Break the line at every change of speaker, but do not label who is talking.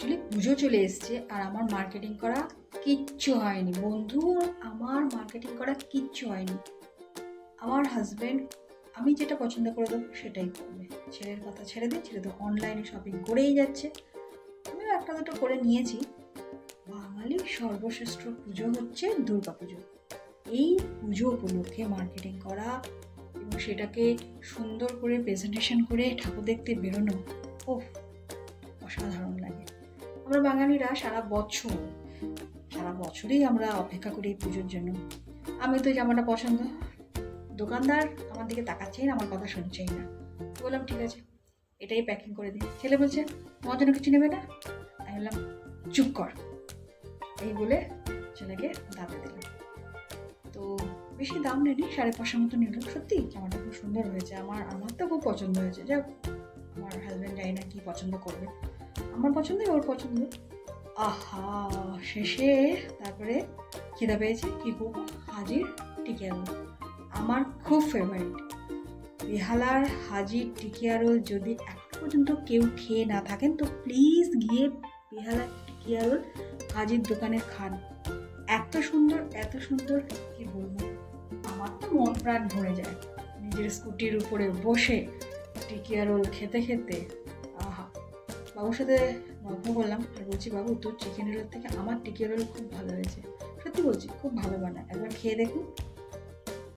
Actually পুজো চলে এসছে আর আমার মার্কেটিং করা কিচ্ছু হয়নি। বন্ধু, আমার মার্কেটিং করা কিচ্ছু হয়নি। আমার হাজব্যান্ড আমি যেটা পছন্দ করে দেবো সেটাই করবে। ছেলের কথা ছেড়ে দিই ছেলে তো অনলাইনে শপিং করেই যাচ্ছে। আমিও একটা দুটো করে নিয়েছি। বাঙালির সর্বশ্রেষ্ঠ পুজো হচ্ছে দুর্গা পুজো। এই পুজো উপলক্ষে মার্কেটিং করা এবং সেটাকে সুন্দর করে প্রেজেন্টেশন করে ঠাকুর দেখতে বেরোনো ও অসাধারণ আমরা বাঙালিরা সারা বছর, সারা বছরই আমরা অপেক্ষা করি পুজোর জন্য। আমি তো জামাটা পছন্দ। দোকানদার আমার দিকে তাকাচ্ছেই না, আমার কথা শুনছেই না। বললাম, ঠিক আছে, এটাই প্যাকিং করে দিই। ছেলে বলছে, তোমার জন্য কিছু নেবে না? আমি বললাম, চুপ কর। এই বলে ছেলেকে দাঁড়ে দিলাম। তো বেশি দাম নেয়নি, সাড়ে পাঁচশো মতো নিল সত্যি, জামাটা খুব সুন্দর হয়েছে। আমার আমার তো খুব পছন্দ হয়েছে। যাক, আমার হাজব্যান্ড জানি না কী পছন্দ করবে। আমার পছন্দ ওর পছন্দ। আহা, শেষে তারপরে খিদা পেয়েছে, কী করব? হাজির টিকিয়া রোল আমার খুব ফেভারিট বেহালার হাজির টিকিয়া রোল যদি এখন পর্যন্ত কেউ খেয়ে না থাকেন, তো প্লিজ গিয়ে বেহালার টিকিয়া রোল হাজির দোকানে খান। এত সুন্দর এত সুন্দর, কি বলব? আমার তো মন প্রাণ ভরে যায়। নিজের স্কুটির উপরে বসে টিকিয়া রোল খেতে খেতে বাবুর সাথে গল্প করলাম, আর বলছি, বাবু, তোর চিকেন রোলের থেকে আমার টিকিয়া রোল খুব ভালো হয়েছে। সত্যি বলছি, খুব ভালো বানায়। একবার খেয়ে দেখুন।